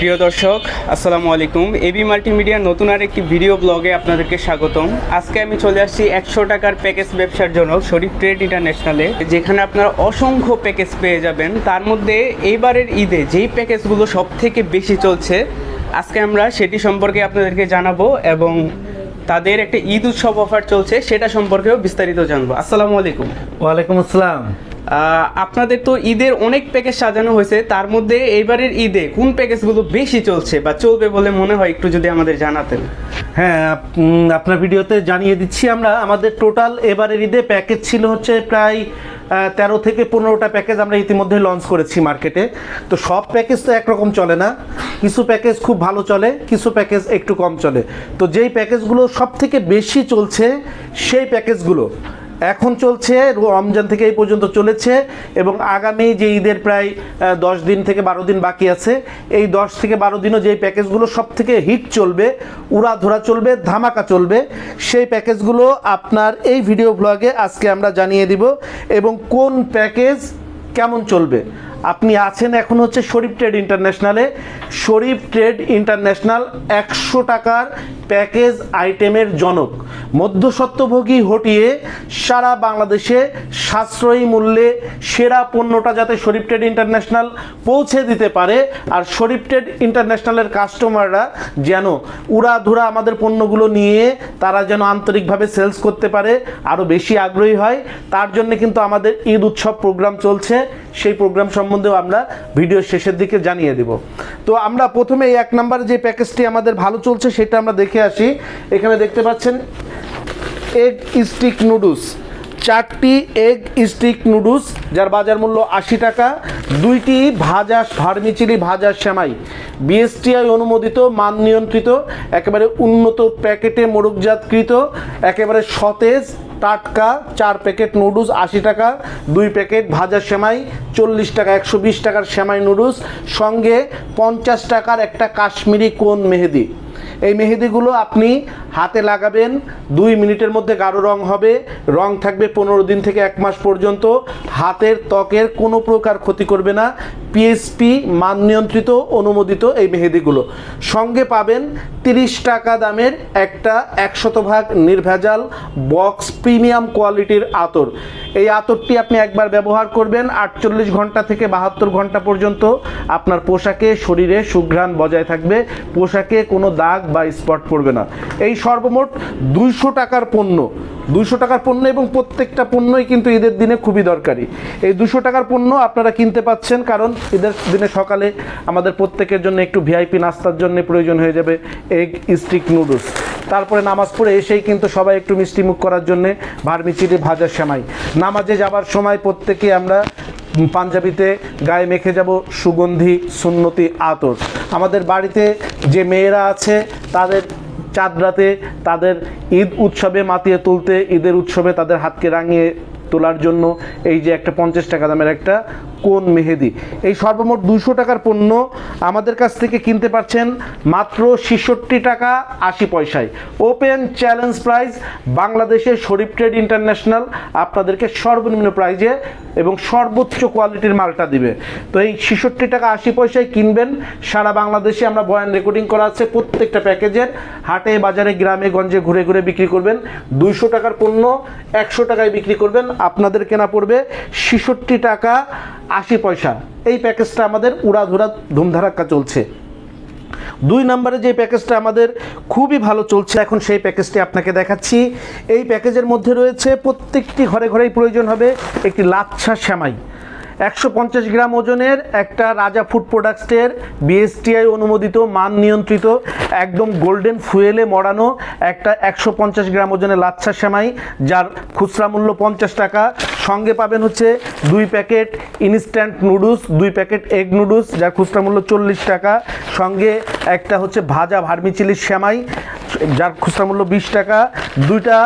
প্রিয় দর্শক, আসসালামু আলাইকুম। এবি মাল্টিমিডিয়ার নতুন আর একটি ভিডিও ব্লগে আপনাদেরকে স্বাগতম। আজকে আমি চলে আসছি একশো টাকার প্যাকেজ ব্যবসার জন্য শরীফ ট্রেড ইন্টারন্যাশনালে, যেখানে আপনারা অসংখ্য প্যাকেজ পেয়ে যাবেন। তার মধ্যে এইবারের ঈদে যেই প্যাকেজগুলো সব থেকে বেশি চলছে, আজকে আমরা সেটি সম্পর্কে আপনাদেরকে জানাব এবং তাদের একটা ঈদ উৎসব অফার চলছে, সেটা সম্পর্কেও বিস্তারিত জানব। আসসালামু আলাইকুম। ওয়ালাইকুম আসসালাম। আপনাদের তো ঈদের অনেক প্যাকেজ সাজানো হয়েছে। তার মধ্যে এইবারের ঈদে কোন প্যাকেজগুলো বেশি চলছে বা চলবে বলে মনে হয় একটু যদি আমাদের জানাতেন? হ্যাঁ আপনার ভিডিওতে জানিয়ে দিচ্ছি আমরা, আমাদের টোটাল এবারের ঈদে প্যাকেজ ছিল হচ্ছে প্রায় তেরো থেকে পনেরোটা প্যাকেজ আমরা ইতিমধ্যে লঞ্চ করেছি মার্কেটে। তো সব প্যাকেজ তো একরকম চলে না। কিছু প্যাকেজ খুব ভালো চলে, কিছু প্যাকেজ একটু কম চলে। তো যেই প্যাকেজগুলো সব থেকে বেশি চলছে, সেই প্যাকেজগুলো। এখন চলছে, রমজান থেকে এই পর্যন্ত চলেছে এবং আগামী যে ঈদের প্রায় দশ দিন থেকে বারো দিন বাকি আছে, এই দশ থেকে বারো দিনও যে প্যাকেজগুলো সব থেকে হিট চলবে উড়া উড়াধরা চলবে, ধামাকা চলবে, সেই প্যাকেজগুলো আপনার এই ভিডিও ব্লগে আজকে আমরা জানিয়ে দিব এবং কোন প্যাকেজ কেমন চলবে। আপনি আছেন এখন হচ্ছে শরীফ ট্রেড ইন্টারন্যাশনালে। শরীফ ট্রেড ইন্টারন্যাশনাল একশো টাকার প্যাকেজ আইটেমের জনক। মধ্যস্বত্বভোগী হটিয়ে সারা বাংলাদেশে সাশ্রয়ী মূল্যে সেরা পণ্যটা যাতে শরীফ ট্রেড ইন্টারন্যাশনাল পৌঁছে দিতে পারে আর শরীফ ট্রেড ইন্টারন্যাশনালের কাস্টমাররা যেন উড়াধুরা আমাদের পণ্যগুলো নিয়ে তারা যেন আন্তরিকভাবে সেলস করতে পারে, আরও বেশি আগ্রহী হয়। তার জন্য কিন্তু আমাদের ঈদ উৎসব প্রোগ্রাম চলছে। সেই প্রোগ্রাম সম্বন্ধেও আমরা ভিডিও শেষের দিকে জানিয়ে দেব। তো আমরা প্রথমে এক নাম্বার যে প্যাকেজটি আমাদের ভালো চলছে, সেটা আমরা দেখে আসি। এখানে দেখতে পাচ্ছেন এগ স্টিক নুডলস চারটি এগ স্টিক নুডলস যার বাজার মূল্য আশি টাকা। দুইটি ভাজা ভার্মিচিলি ভাজা সেমাই। বিএসটিআই অনুমোদিত, মান নিয়ন্ত্রিত, একেবারে উন্নত প্যাকেটে মোড়কজাতকৃত একেবারে সতেজ, টাটকা, চার প্যাকেট নুডলস আশি টাকা, দুই প্যাকেট ভাজা সেমাই, চল্লিশ টাকা, একশো বিশ টাকার সেমাই নুডলস, সঙ্গে পঞ্চাশ টাকার একটা কাশ্মীরি কোন মেহেদি? এই মেহেদিগুলো আপনি হাতে লাগাবেন, দুই মিনিটের মধ্যে গাঢ় রং হবে, রং থাকবে পনেরো দিন থেকে এক মাস পর্যন্ত, হাতের ত্বকের কোনো প্রকার ক্ষতি করবে না পিএসপি মান নিয়ন্ত্রিত, অনুমোদিত এই মেহেদিগুলো। সঙ্গে পাবেন তিরিশ টাকা দামের একটা একশত ভাগ নির্ভেজাল বক্স প্রিমিয়াম কোয়ালিটির আতর। এই আতরটি আপনি একবার ব্যবহার করবেন, আটচল্লিশ ঘণ্টা থেকে বাহাত্তর ঘণ্টা পর্যন্ত। আপনার পোশাকে, শরীরে সুঘ্রাণ বজায় থাকবে, পোশাকে কোনো দাগ বা স্পট পড়বে না। এই সর্বমোট দুইশো টাকার পণ্য দুশো টাকার পণ্য এবং প্রত্যেকটা পণ্যই কিন্তু ঈদের দিনে খুবই দরকারি। এই দুশো টাকার পণ্য আপনারা কিনতে পাচ্ছেন কারণ ঈদের দিনে সকালে আমাদের প্রত্যেকের জন্য একটু ভিআইপি নাস্তার জন্য প্রয়োজন হয়ে যাবে এগ স্টিক নুডলস তারপরে নামাজ পড়ে এসেই কিন্তু সবাই একটু মিষ্টি মুখ করার জন্যে ভার্মিচিলি ভাজা সেমাই। নামাজে যাবার সময় প্রত্যেকে আমরা পাঞ্জাবিতে গায়ে মেখে যাব সুগন্ধি সুন্নতি আতর। আমাদের বাড়িতে যে মেয়েরা আছে, তাদের চাঁদ রাতে তাদের ঈদ উৎসবে মাতিয়ে তুলতে, ঈদের উৎসবে তাদের হাতকে রাঙিয়ে তোলার জন্য এই যে একটা পঞ্চাশ টাকা দামের একটা কোন মেহেদি? এই সর্বমোট দুশো টাকার পণ্য আমাদের কাছ থেকে কিনতে পারছেন মাত্র ছেষট্টি টাকা আশি পয়সায়। ওপেন চ্যালেঞ্জ প্রাইস বাংলাদেশের শরীফ ট্রেড ইন্টারন্যাশনাল আপনাদেরকে সর্বনিম্ন প্রাইজে এবং সর্বোচ্চ কোয়ালিটির মালটা দিবে। তো এই ছেষট্টি টাকা আশি পয়সায় কিনবেন, সারা বাংলাদেশে আমরা বয়ান রেকর্ডিং করা আছে, প্রত্যেকটা প্যাকেজের হাটে, বাজারে, গ্রামে, গঞ্জে ঘুরে ঘুরে বিক্রি করবেন। দুইশো টাকার পণ্য একশো টাকায় বিক্রি করবেন। আপনাদের কেনা পড়বে ছেষট্টি টাকা আশি পয়সা। এই প্যাকেজটা আমাদের উড়াধুরা ধুমধারাক্কা চলছে। দুই নম্বরে যে প্যাকেজটা আমাদের খুবই ভালো চলছে, এখন সেই প্যাকেজটি আপনাকে দেখাচ্ছি। এই প্যাকেজের মধ্যে রয়েছে প্রত্যেকটি ঘরে ঘরেই প্রয়োজন হবে একটি লাচ্ছা শ্যামাই একশো পঞ্চাশ গ্রাম ওজনের একটা রাজা ফুড প্রোডাক্টসের বিএসটিআই অনুমোদিত মান নিয়ন্ত্রিত, একদম গোল্ডেন ফুয়েলে মরানো একটা একশো পঞ্চাশ গ্রাম ওজনের লাচ্ছা সেমাই, যার খুচরা মূল্য পঞ্চাশ টাকা। সঙ্গে পাবেন হচ্ছে দুই প্যাকেট ইনস্ট্যান্ট নুডলস দুই প্যাকেট এগ নুডলস যার খুচরা মূল্য চল্লিশ টাকা। সঙ্গে একটা হচ্ছে ভাজা ভার্মিচিলির সেমাই, যার খুচরা মূল্য বিশ টাকা। দুইটা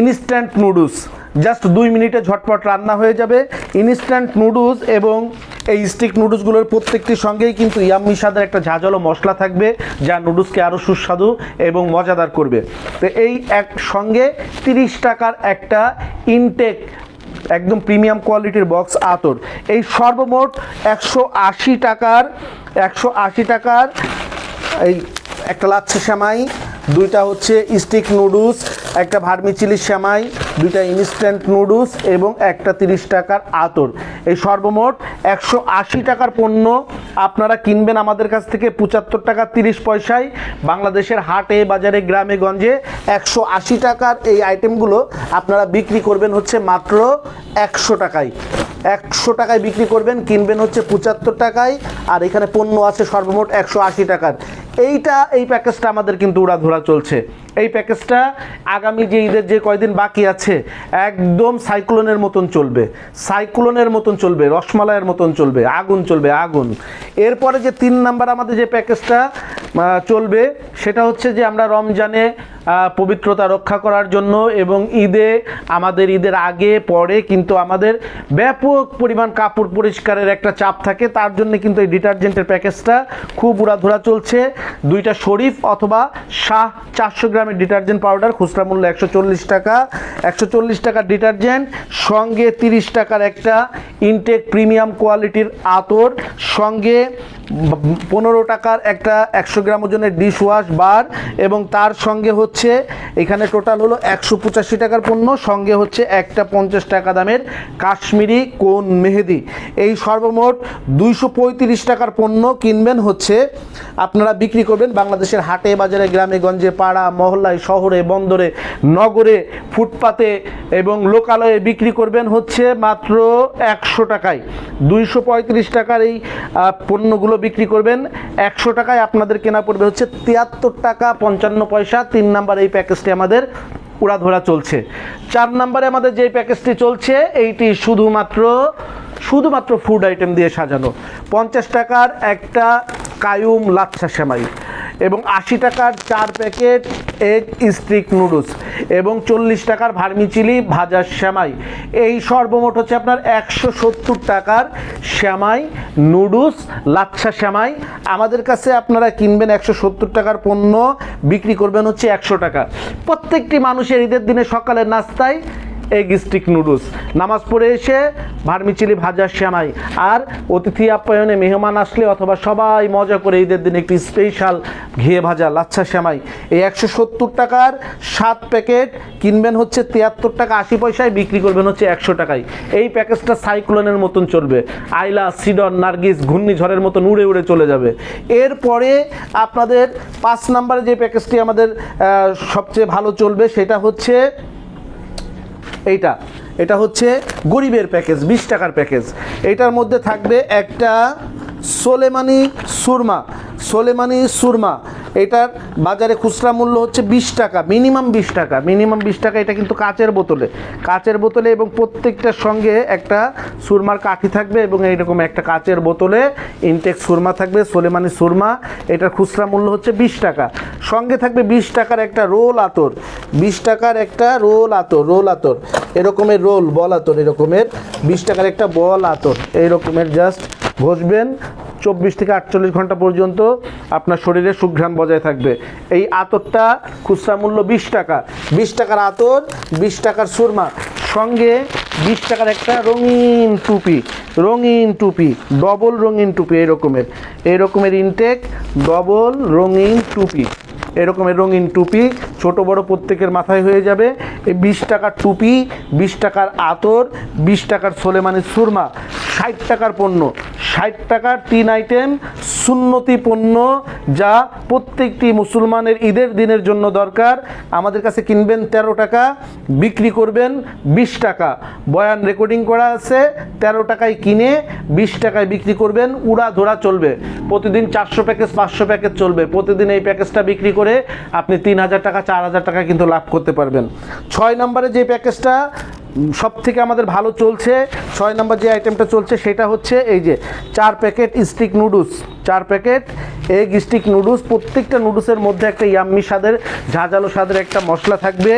ইনস্ট্যান্ট নুডলস জাস্ট দুই মিনিটে ঝটপট রান্না হয়ে যাবে। ইনস্ট্যান্ট নুডলস এবং এই স্টিক নুডলসগুলোর প্রত্যেকটির সঙ্গেই কিন্তু ইয়াম্মি স্বাদের একটা ঝাঁঝালো মশলা থাকবে, যা নুডলসকে আরও সুস্বাদু এবং মজাদার করবে। তো এই এক সঙ্গে তিরিশ টাকার একটা ইনটেক একদম প্রিমিয়াম কোয়ালিটির বক্স আতর। এই সর্বমোট একশো আশি টাকার, একশো আশি টাকার, এই একটা লাচ্ছে সেমাই, দুইটা হচ্ছে স্টিক নুডলস একটা ভার্মি চিলি সেমাই, দুইটা ইনস্ট্যান্ট নুডলস এবং একটা তিরিশ টাকার আতর। এই সর্বমোট একশো আশি টাকার পণ্য আপনারা কিনবেন আমাদের কাছ থেকে পঁচাত্তর টাকা তিরিশ পয়সায়। বাংলাদেশের হাটে, বাজারে, গ্রামে, গঞ্জে একশো আশি টাকার এই আইটেমগুলো আপনারা বিক্রি করবেন হচ্ছে মাত্র একশো টাকায়। একশো টাকায় বিক্রি করবেন, কিনবেন হচ্ছে পঁচাত্তর টাকায়, আর এখানে পণ্য আছে সর্বমোট একশো আশি টাকার। এইটা, এই প্যাকেজটা আমাদের কিন্তু উড়াধুরা চলছে। এই প্যাকেজটা আগামী যে ঈদের যে কয়দিন বাকি আছে, একদম সাইক্লোনের মতন চলবে। সাইক্লোনের মতন চলবে, রসমালাইয়ের মতন চলবে, আগুন চলবে, আগুন। এরপরে যে তিন নাম্বার আমাদের যে প্যাকেজটা চলবে, সেটা হচ্ছে যে আমরা রমজানে পবিত্রতা রক্ষা করার জন্য এবং ঈদে, আমাদের ঈদের আগে, পরে কিন্তু আমাদের ব্যাপক পরিমাণ কাপড় পরিষ্কারের একটা চাপ থাকে। তার জন্য কিন্তু এই ডিটারজেন্টের প্যাকেজটা খুব উড়াধুরা চলছে। দুইটা শরীফ অথবা শাহ চারশো গ্রামের ডিটারজেন্ট পাউডার, খুচরা মূল্য একশো চল্লিশ টাকা। একশো চল্লিশ টাকার ডিটারজেন্ট, সঙ্গে তিরিশ টাকার একটা ইনটেক প্রিমিয়াম কোয়ালিটির আতর, সঙ্গে পনেরো টাকার একটা একশো গ্রাম ওজনের ডিশ ওয়াশ বার এবং তার সঙ্গে হচ্ছে છે এখানে টোটাল হলো একশো পঁচাশি টাকার পণ্য, সঙ্গে হচ্ছে একটা পঞ্চাশ টাকা দামের কাশ্মীরি কোন মেহেদি। এই সর্বমোট দুইশো পঁয়ত্রিশ টাকার পণ্য কিনবেন হচ্ছে, আপনারা বিক্রি করবেন বাংলাদেশের হাটে, বাজারে, গ্রামে, গঞ্জে, পাড়া, মহল্লায়, শহরে, বন্দরে, নগরে, ফুটপাতে এবং লোকালয়ে বিক্রি করবেন হচ্ছে মাত্র একশো টাকায়। দুইশো পঁয়ত্রিশ টাকার এই পণ্যগুলো বিক্রি করবেন। একশো টাকায় আপনাদের কেনা পড়বে হচ্ছে তিয়াত্তর টাকা পঞ্চান্ন পয়সা, তিন নাম্বার এই প্যাকেজটি আমাদের উড়াধরা চলছে। চার নাম্বারে আমাদের যে প্যাকেজটি চলছে, এইটি শুধুমাত্র শুধুমাত্র ফুড আইটেম দিয়ে সাজানো। পঞ্চাশ টাকার একটা কায়ুম লাচ্ছা সেমাই। এবং আশি টাকার চার প্যাকেট এগ স্টিক নুডলস এবং চল্লিশ টাকার ভার্মিচিলি ভাজা শ্যামাই। এই সর্বমোট হচ্ছে আপনার একশো সত্তর টাকার শ্যামাই, নুডলস, লাচ্ছা শ্যামাই। আমাদের কাছে আপনারা কিনবেন একশো সত্তর টাকার পণ্য, বিক্রি করবেন হচ্ছে একশো টাকা। প্রত্যেকটি মানুষের ঈদের দিনে সকালের নাস্তায় এগ স্টিক নুডলস। নামাজ পড়ে এসে ভার্মিচিলি ভাজা শ্যামাই আর অতিথি আপ্যায়নে মেহমান আসলে অথবা সবাই মজা করে ঈদের দিনে একটি স্পেশাল ঘিয়ে ভাজা লাচ্ছা শ্যামাই এই একশো সত্তর টাকার সাত প্যাকেট কিনবেন হচ্ছে তিয়াত্তর টাকা আশি পয়সায়, বিক্রি করবেন হচ্ছে একশো টাকায়। এই প্যাকেজটা সাইক্লোনের মতন চলবে। আইলা, সিডন, নার্গিস, ঘূর্ণিঝড়ের মতন উড়ে উড়ে চলে যাবে। এরপরে আপনাদের পাঁচ নাম্বারে যে প্যাকেজটি আমাদের সবচেয়ে ভালো চলবে সেটা হচ্ছে এইটা। এটা হচ্ছে গরিবের প্যাকেজ বিশ টাকার প্যাকেজ। এটার মধ্যে থাকবে একটা সোলেমানি সুরমা। সোলেমানি সুরমা, এটার বাজারে খুচরা মূল্য হচ্ছে বিশ টাকা, মিনিমাম বিশ টাকা, মিনিমাম বিশ টাকা, এটা কিন্তু কাচের বোতলে। কাচের বোতলে এবং প্রত্যেকটার সঙ্গে একটা সুরমার কাঠি থাকবে এবং এইরকম একটা কাচের বোতলে ইনটেক সুরমা থাকবে, সোলেমানি সুরমা, এটার খুচরা মূল্য হচ্ছে বিশ টাকা। সঙ্গে থাকবে বিশ টাকার একটা রোল আতর, বিশ টাকার একটা রোল আতর রোল আতর, এরকমের রোল, বল আতর এরকমের, বিশ টাকার একটা বল আতর এই রকমের জাস্ট ঘষবেন চব্বিশ থেকে আটচল্লিশ ঘণ্টা পর্যন্ত আপনার শরীরে সুঘ্রাণ বজায় থাকবে। এই আতরটা খুচরা মূল্য বিশ টাকা। বিশ টাকার আতর, বিশ টাকার সুরমা, সঙ্গে বিশ টাকার একটা রঙিন টুপি রঙিন টুপি, ডবল রঙিন টুপি এই রকমের এই রকমের ইনটেক ডবল রঙিন টুপি। এরকমের রঙিন টুপি ছোট বড় প্রত্যেকের মাথায় হয়ে যাবে। এই বিশ টাকার টুপি, বিশ টাকার আতর, বিশ টাকার সোলেমানি সুরমা ষাট টাকার পণ্য। ষাট টাকার তিন আইটেম সুন্নতি পণ্য যা প্রত্যেকটি মুসলমানের ঈদের দিনের জন্য দরকার। আমাদের কাছে কিনবেন তেরো টাকা, বিক্রি করবেন বিশ টাকা। বয়ান রেকর্ডিং করা আছে, তেরো টাকায় কিনে বিশ টাকায় বিক্রি করবেন, উড়া ধরা চলবে। প্রতিদিন চারশো প্যাকেজ পাঁচশো প্যাকেজ চলবে। প্রতিদিন এই প্যাকেজটা বিক্রি করে আপনি তিন হাজার টাকা, চার হাজার টাকা কিন্তু লাভ করতে পারবেন। ছয় নম্বরে যে প্যাকেজটা সব থেকে আমাদের ভালো চলছে, ছয় নম্বর যে আইটেমটা চলছে সেটা হচ্ছে এই যে চার প্যাকেট স্টিক নুডলস। চার প্যাকেট এগ স্টিক নুডলস। প্রত্যেকটা নুডলসের মধ্যে একটা ইয়াম্মি স্বাদের, ঝাঁঝালো স্বাদের একটা মশলা থাকবে।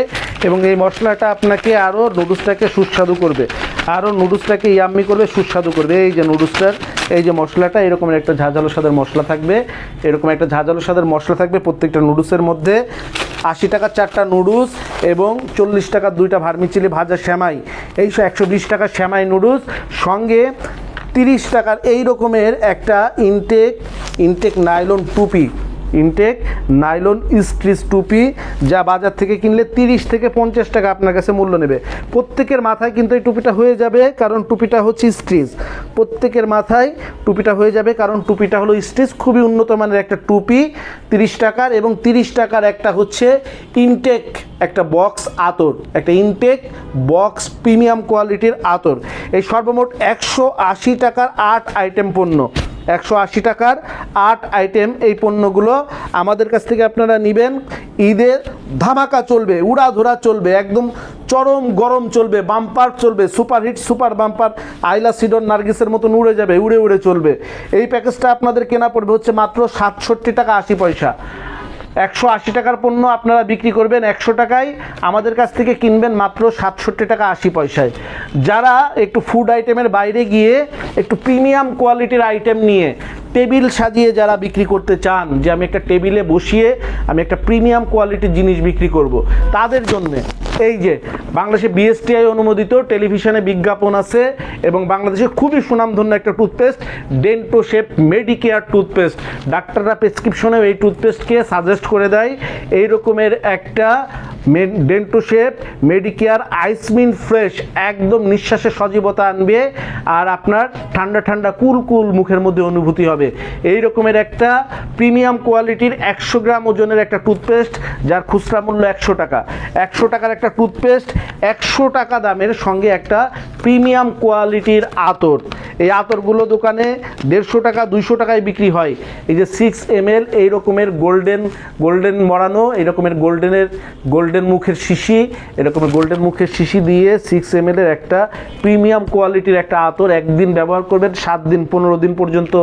এবং এই মশলাটা আপনাকে আরও নুডলসটাকে সুস্বাদু করবে। আরও নুডলসটাকে ইয়াম্মি করবে, সুস্বাদু করবে। এই যে নুডলসটার, এই যে মশলাটা, এরকম একটা ঝাঁঝালো স্বাদের মশলা থাকবে। এরকম একটা ঝাঁঝালো স্বাদের মশলা থাকবে প্রত্যেকটা নুডলসের মধ্যে। আশি টাকার চারটা নুডলস এবং চল্লিশ টাকার দুইটা ভার্মিচিলি ভাজা শ্যামাই এই সব একশো বিশ টাকা শ্যামাই নুডলস। সঙ্গে তিরিশ টাকার এই রকমের একটা ইনটেক ইনটেক নাইলন টুপি। ইনটেক নাইলন স্ট্রিচ টুপি, যা বাজার থেকে কিনলে তিরিশ থেকে পঞ্চাশ টাকা আপনার কাছে মূল্য নেবে। প্রত্যেকের মাথায় কিন্তু এই টুপিটা হয়ে যাবে, কারণ টুপিটা হচ্ছে স্ট্রিচ প্রত্যেকের মাথায় টুপিটা হয়ে যাবে, কারণ টুপিটা হলো স্ট্রিচ খুবই উন্নত মানের একটা টুপি, তিরিশ টাকার এবং তিরিশ টাকার একটা হচ্ছে ইনটেক একটা বক্স আতর, একটা ইনটেক বক্স প্রিমিয়াম কোয়ালিটির আতর। এই সর্বমোট একশো আশি টাকার আট আইটেম পণ্য। একশো আশি টাকার আট আইটেম এই পণ্যগুলো আমাদের কাছ থেকে আপনারা নেবেন। ঈদের ধামাকা চলবে, উড়াধুরা চলবে, একদম চরম গরম চলবে, বাম্পার চলবে superhit super bumper, Aila Sidr নার্গিসের মতন উড়ে যাবে, উড়ে উড়ে চলবে। এই প্যাকেজটা আপনাদের কেনা পড়বে হচ্ছে মাত্র সাতষট্টি টাকা আশি পয়সা। একশো আশি টাকার পণ্য আপনারা বিক্রি করবেন একশো টাকায়। আমাদের কাছ থেকে কিনবেন মাত্র সাতষট্টি টাকা আশি পয়সায়। যারা একটু ফুড আইটেমের বাইরে গিয়ে একটু প্রিমিয়াম কোয়ালিটির আইটেম নিয়ে টেবিল সাজিয়ে যারা বিক্রি করতে চান, যে আমি একটা টেবিলে বসিয়ে আমি একটা প্রিমিয়াম কোয়ালিটির জিনিস বিক্রি করব, তাদের জন্যে এই যে বাংলাদেশে বিএসটিআই অনুমোদিত টেলিভিশনে বিজ্ঞাপন আছে এবং বাংলাদেশে খুবই সুনামধন্য একটা toothpaste, Dento shape Medicare toothpaste. ডাক্তাররা প্রেসক্রিপশনেও এই টুথপেস্টকে সাজেস্ট করে দেয়। এই রকমের একটা Dento shape Medicare ice mint fresh একদম নিঃশ্বাসে সজীবতা আনবে আর আপনার ঠান্ডা ঠান্ডা কুল কুল মুখের মধ্যে অনুভূতি হবে। এই রকমের একটা প্রিমিয়াম কোয়ালিটির একশো গ্রাম ওজনের একটা টুথপেস্ট, যার খুচরা মূল্য একশো টাকা। একশো টাকার একটা টুথপেস্ট একশো টাকা দামের সঙ্গে একটা প্রিমিয়াম কোয়ালিটির আতর। এই আতরগুলো দোকানে দেড়শো টাকা, দুইশো টাকায় বিক্রি হয়। এই যে সিক্স এম এল এই রকমের গোল্ডেন গোল্ডেন মরানো, এই রকমের গোল্ডেনের গোল্ডেন মুখের শিশি, এরকম গোল্ডেন মুখের শিশি দিয়ে সিক্স এম এর একটা প্রিমিয়াম কোয়ালিটির একটা আতর একদিন ব্যবহার করবেন, সাত দিন, পনেরো দিন পর্যন্ত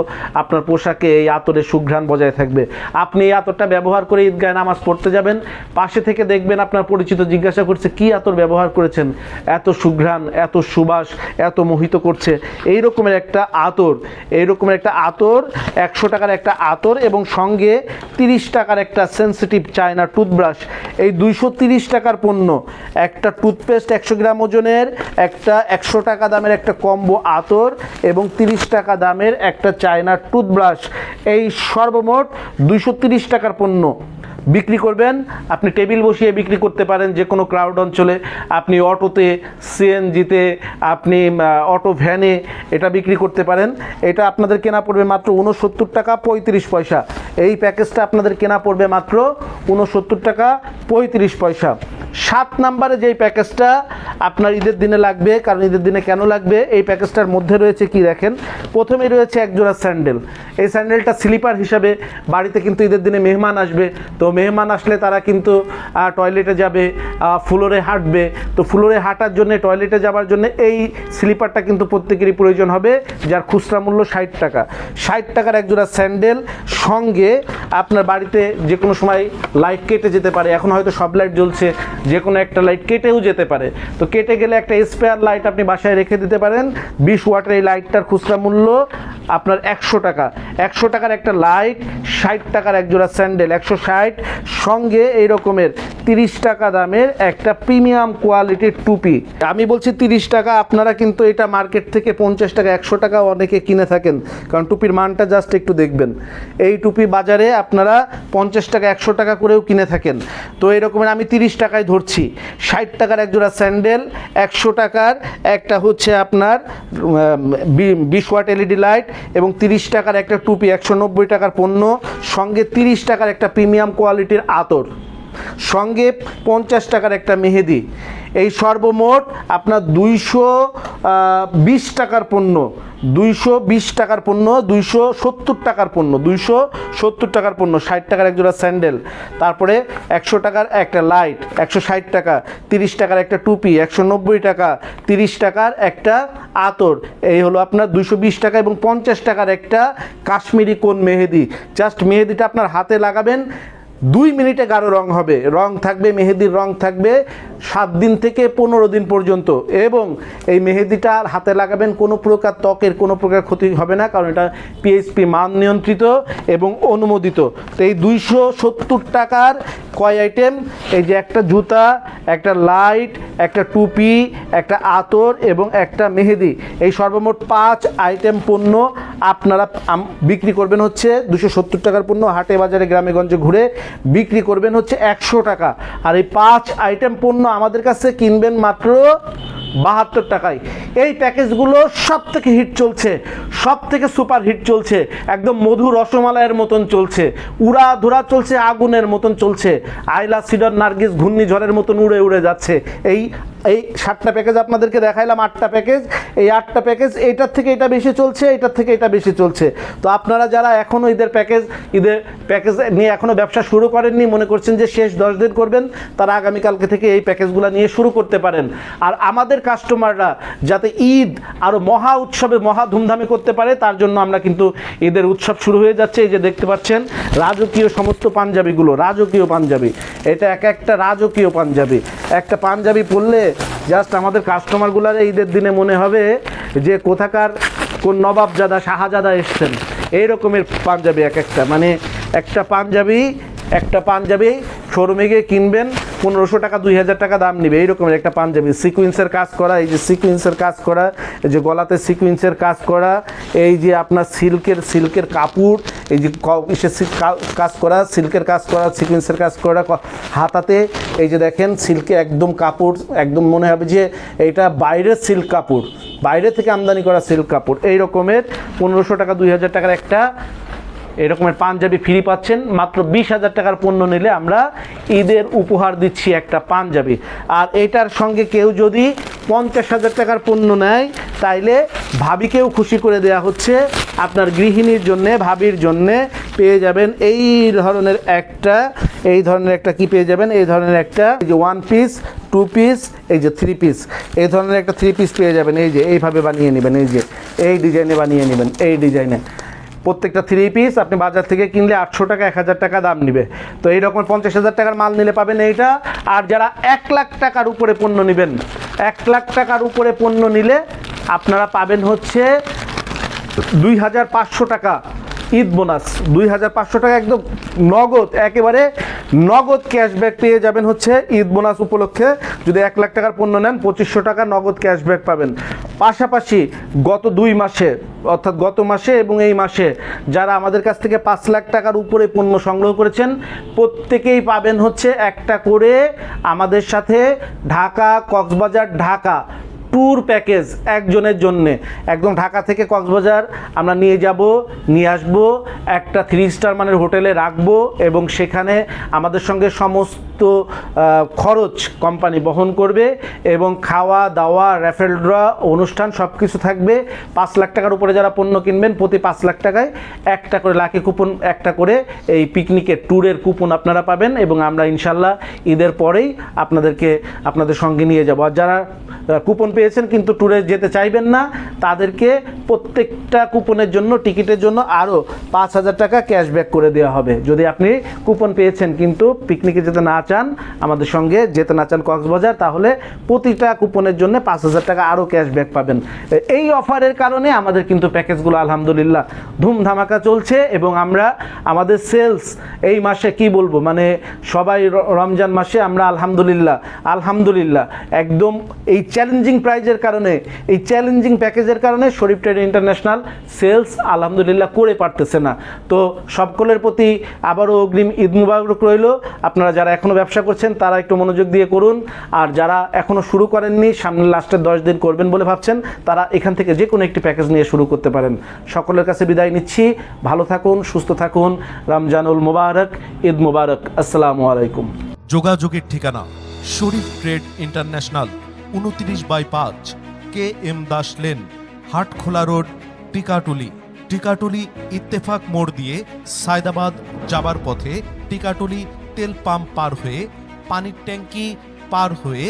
আপনার পোশাকে এই আতরের সুঘ্রাণ বজায় থাকবে। আপনি এই আতরটা ব্যবহার করে ঈদগায় নামাজ পড়তে যাবেন, পাশে থেকে দেখবেন আপনার পরিচিত জিজ্ঞাসা করছে, কি আতর ব্যবহার করেছেন? এত সুঘ্রাণ, এত সুবাস, এত মোহিত করছে। এই রকমের একটা আতর এই রকমের একটা আতর, একশো টাকার একটা আতর এবং সঙ্গে তিরিশ টাকার একটা সেন্সিটিভ চায়না টুথব্রাশ এই দুইশো তিরিশ টাকার পণ্য। একটা টুথপেস্ট একশো গ্রাম ওজনের, একটা একশো টাকা দামের একটা কম্বো আতর এবং তিরিশ টাকা দামের একটা চায়না টুথব্রাশ এই সর্বমোট দুইশো তিরিশ টাকার পণ্য। বিক্রি করবেন, আপনি টেবিল বসিয়ে বিক্রি করতে পারেন যে কোনো ক্রাউড অঞ্চলে। আপনি অটোতে, সিএনজিতে, আপনি অটো ভ্যানে এটা বিক্রি করতে পারেন। এটা আপনাদের কেনা পড়বে মাত্র উনসত্তর টাকা পঁয়ত্রিশ পয়সা। এই প্যাকেজটা আপনাদের কেনা পড়বে মাত্র উনসত্তর টাকা পঁয়ত্রিশ পয়সা। সাত নাম্বারে যেই প্যাকেজটা আপনার ঈদের দিনে লাগবে, কারণ ঈদের দিনে কেন লাগবে, এই প্যাকেজটার মধ্যে রয়েছে কি দেখেন? প্রথমেই রয়েছে একজোড়া স্যান্ডেল। এই স্যান্ডেলটা স্লিপার হিসাবে বাড়িতে কিন্তু ঈদের দিনে মেহমান আসবে, তো মেহমান আসলে তারা কিন্তু টয়লেটে যাবে ফ্লোরে হাঁটবে, তো ফ্লোরে হাঁটার জন্য, টয়লেটে যাওয়ার জন্য এই স্লিপারটা কিন্তু প্রত্যেকেরই প্রয়োজন হবে, যার খুচরা মূল্য ষাট টাকা। ষাট টাকার একজোড়া স্যান্ডেল, সঙ্গে আপনার বাড়িতে যে কোনো সময় লাইট কেটে যেতে পারে। এখন হয়তো সব লাইট জ্বলছে, যে কোনো একটা লাইট কেটেও যেতে পারে। তো কেটে গেলে একটা স্পেয়ার লাইট আপনি বাসায় রেখে দিতে পারেন। বিশ ওয়াটের এই লাইটটার খুচরা মূল্য আপনার একশো টাকা। একশো টাকার একটা লাইট ষাট টাকার একজোড়া স্যান্ডেল একশো ষাট। সঙ্গে এই রকমের তিরিশ টাকা দামের একটা প্রিমিয়াম কোয়ালিটির টুপি। আমি বলছি তিরিশ টাকা, আপনারা কিন্তু এটা মার্কেট থেকে পঞ্চাশ টাকা, একশো টাকা অনেকে কিনে থাকেন। কারণ টুপির মানটা জাস্ট একটু দেখবেন। এই টুপি বাজারে আপনারা পঞ্চাশ টাকা, একশো টাকা করেও কিনে থাকেন। তো এরকমের আমি তিরিশ টাকায় ধরছি। ষাট টাকার একজোড়া স্যান্ডেল, একশো টাকার একটা হচ্ছে আপনার বিশ ওয়াট এলইডি লাইট এবং তিরিশ টাকার একটা টুপি, একশো নব্বই টাকার পণ্য, সঙ্গে তিরিশ টাকার একটা প্রিমিয়াম কোয়ালিটির আতর। সঙ্গে পঞ্চাশ টাকার একটা মেহেদি। এই সর্বমোট আপনার দুইশো বিশ টাকার পণ্য, দুইশো বিশ টাকার পণ্য, দুইশো সত্তর টাকার পণ্য, দুইশো সত্তর টাকার পণ্য, ষাট টাকার একজোড়া স্যান্ডেল, তারপরে একশো টাকার একটা লাইট, একশো ষাট টাকা, তিরিশ টাকার একটা টুপি, একশো নব্বই টাকা, তিরিশ টাকার একটা আতর। এই হলো আপনার দুইশো বিশ টাকা এবং পঞ্চাশ টাকার একটা কাশ্মীরি কোন মেহেদি। জাস্ট মেহেদিটা আপনার হাতে লাগাবেন দুই মিনিটে গাঢ় রং হবে। রং থাকবে, মেহেদির রং থাকবে সাত দিন থেকে পনেরো দিন পর্যন্ত। এবং এই মেহেদিটা হাতে লাগাবেন কোনো প্রকার ত্বকের কোনো প্রকার ক্ষতি হবে না, কারণ এটা পিএইচপি মান নিয়ন্ত্রিত এবং অনুমোদিত। তো এই দুইশো সত্তর টাকার কয় আইটেম এই যে একটা জুতা, একটা লাইট, একটা টুপি, একটা আতর এবং একটা মেহেদি। এই সর্বমোট পাঁচ আইটেম পণ্য আপনারা বিক্রি করবেন হচ্ছে দুশো সত্তর টাকার পণ্য হাটে বাজারে গ্রামেগঞ্জে ঘুরে। বিক্রি করবেন হচ্ছে একশো টাকা। আর এই পাঁচ আইটেম পণ্য আমাদের কাছে কিনবেন মাত্র বাহাত্তর টাকায়। এই প্যাকেজগুলো সব থেকে হিট চলছে সব থেকে সুপার হিট চলছে। একদম মধু রসমালাইয়ের মতন চলছে, উড়া ধুরা চলছে, আগুনের মতন চলছে। আইলা, সিডর, নার্গিস, ঘূর্ণিঝড়ের মতন উড়ে উড়ে যাচ্ছে। এই এই সাতটা প্যাকেজ আপনাদেরকে দেখাইলাম, আটটা প্যাকেজ এই আটটা প্যাকেজ এইটার থেকে এটা বেশি চলছে, এইটার থেকে এটা বেশি চলছে। তো আপনারা যারা এখনও ঈদের প্যাকেজ ঈদের প্যাকেজ নিয়ে এখনও ব্যবসা শুরু করেননি, মনে করছেন যে শেষ দশ দিন করবেন, তারা আগামীকালকে থেকে এই প্যাকেজগুলো নিয়ে শুরু করতে পারেন। আর আমাদের কাস্টমাররা যাতে ঈদ আরও মহা উৎসবে, মহা ধুমধামে করতে পারে, তার জন্য আমরা কিন্তু ঈদের উৎসব শুরু হয়ে যাচ্ছে। এই যে দেখতে পাচ্ছেন, রাজকীয় সমস্ত পাঞ্জাবিগুলো, রাজকীয় পাঞ্জাবি। এটা এক একটা রাজকীয় পাঞ্জাবি। একটা পাঞ্জাবি পরলে জাস্ট আমাদের কাস্টমারগুলার ঈদের দিনে মনে হবে যে কোথাকার কোন নবাবজাদা, শাহজাদা এসছেন। এই রকমের পাঞ্জাবি এক একটা। মানে একটা পাঞ্জাবি একটা পাঞ্জাবি শোরুমে গিয়ে কিনবেন, পনেরোশো টাকা, দুই হাজার টাকা দাম নেবে। এইরকমের একটা পাঞ্জাবি। সিকুয়েন্সের কাজ করা, এই যে সিকুয়েন্সের কাজ করা, এই যে গলাতে সিকুয়েন্সের কাজ করা, এই যে আপনার সিল্কের সিল্কের কাপড়, এই যে কাজ করা সিল্কের কাজ করা সিকুয়েন্সের কাজ করা হাতাতে, এই যে দেখেন সিল্কে একদম কাপড়, একদম মনে হবে যে এটা বাইরের সিল্ক কাপড়, বাইরে থেকে আমদানি করা সিল্ক কাপড়। এই রকমের পনেরোশো টাকা, দুই হাজার টাকার একটা এরকমের পাঞ্জাবি ফ্রি পাচ্ছেন। মাত্র বিশ হাজার টাকার পণ্য নিলে আমরা ঈদের উপহার দিচ্ছি একটা পাঞ্জাবি। আর এটার সঙ্গে কেউ যদি পঞ্চাশ হাজার টাকার পণ্য নেয়, তাইলে ভাবিকেও খুশি করে দেয়া হচ্ছে। আপনার গৃহিণীর জন্যে, ভাবির জন্যে পেয়ে যাবেন এই ধরনের একটা, এই ধরনের একটা কি পেয়ে যাবেন? এই ধরনের একটা, এই যে ওয়ান পিস টু পিস এই যে থ্রি পিস এই ধরনের একটা থ্রি পিস পেয়ে যাবেন। এই যে, এইভাবে বানিয়ে নেবেন, এই যে, এই ডিজাইনে বানিয়ে নেবেন, এই ডিজাইনে প্রত্যেকটা থ্রি পিস আপনি বাজার থেকে কিনলে আটশো টাকা, এক হাজার টাকা দাম নিবে। তো এইরকম পঞ্চাশ হাজার টাকার মাল নিলে পাবেন এইটা। আর যারা এক লাখ টাকার উপরে পণ্য নেবেন, এক লাখ টাকার উপরে পণ্য নিলে আপনারা পাবেন হচ্ছে দুই হাজার পাঁচশো টাকা। ঈদ বোনাস। দুই হাজার পাঁচশো টাকা একদম নগদ, একেবারে নগদ ক্যাশব্যাক পেয়ে যাবেন হচ্ছে ঈদ বোনাস উপলক্ষে। যদি এক লাখ টাকার পণ্য নেন, পঁচিশশো টাকা নগদ ক্যাশব্যাক পাবেন। পাশাপাশি গত দুই মাসে, অর্থাৎ গত মাসে এবং এই মাসে যারা আমাদের কাছ থেকে পাঁচ লাখ টাকার উপরে পণ্য সংগ্রহ করেছেন, প্রত্যেকেই পাবেন হচ্ছে একটা করে আমাদের সাথে ঢাকা, কক্সবাজার, ঢাকা ট্যুর প্যাকেজ একজনের জন্যে। একদম ঢাকা থেকে কক্সবাজার আমরা নিয়ে যাব, নিয়ে আসব, একটা থ্রি স্টার মানের হোটেলে রাখব এবং সেখানে আমাদের সঙ্গে সমস্ত খরচ কোম্পানি বহন করবে এবং খাওয়া, দাওয়া র্যাফেল ড্র অনুষ্ঠান সব কিছু থাকবে। পাঁচ লাখ টাকার উপরে যারা পণ্য কিনবেন প্রতি পাঁচ লাখ টাকায় একটা করে লাখে কুপন একটা করে এই পিকনিকের ট্যুরের কুপন আপনারা পাবেন এবং আমরা ইনশাল্লাহ ঈদের পরেই আপনাদেরকে, আপনাদের সঙ্গে নিয়ে যাব। আর যারা কুপন পেয়েছেন কিন্তু ট্যুরে যেতে চাইবেন না। তাদেরকে প্রত্যেকটা কুপনের জন্য, টিকিটের জন্য আরও পাঁচ হাজার টাকা ক্যাশব্যাক করে দেওয়া হবে। যদি আপনি কুপন পেয়েছেন কিন্তু পিকনিকে যেতে না চান, আমাদের সঙ্গে যেতে না চান কক্সবাজার, তাহলে প্রতিটা কুপনের জন্য পাঁচ হাজার টাকা আরও ক্যাশব্যাক পাবেন। এই অফারের কারণে আমাদের কিন্তু প্যাকেজগুলো আলহামদুলিল্লাহ ধুমধামাকা চলছে এবং আমরা, আমাদের সেলস এই মাসে কি বলব? মানে সবাই রমজান মাসে আমরা আলহামদুলিল্লাহ আলহামদুলিল্লাহ, একদম এই চ্যালেঞ্জিং প্রাইজের কারণে, এই চ্যালেঞ্জিং প্যাকেজের কারণে শরীফ ট্রেড ইন্টারন্যাশনাল সেলস আলহামদুলিল্লাহ করে পারতেছে না। তো সকলের প্রতি আবারও অগ্রিম ঈদ মুবারক রইল। আপনারা যারা এখনও ব্যবসা করছেন, তারা একটু মনোযোগ দিয়ে করুন। আর যারা এখনও শুরু করেননি, সামনে লাস্টের দশ দিন করবেন বলে ভাবছেন, তারা এখান থেকে যে কোনো একটি প্যাকেজ নিয়ে শুরু করতে পারেন। সকলের কাছে বিদায় নিচ্ছি। ভালো থাকুন, সুস্থ থাকুন। রমজানুল মুবারক, ঈদ মুবারক। আসসালামু আলাইকুম। যোগাযোগের ঠিকানা শরীফ ট্রেড ইন্টারন্যাশনাল উনত্রিশ বাই পাঁচ। K M Das lane, Hatkhola road, Tikatuli. Tikatuli Ittefaq মোড় দিয়ে সায়দাবাদ যাবার পথে টিকাটুলি তেল পাম্প পার হয়ে, পানির ট্যাঙ্কি পার হয়ে,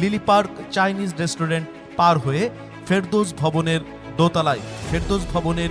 লিলি পার্ক চাইনিজ রেস্টুরেন্ট পার হয়ে ফেরদৌস ভবনের দোতলায়। ফেরদৌস ভবনের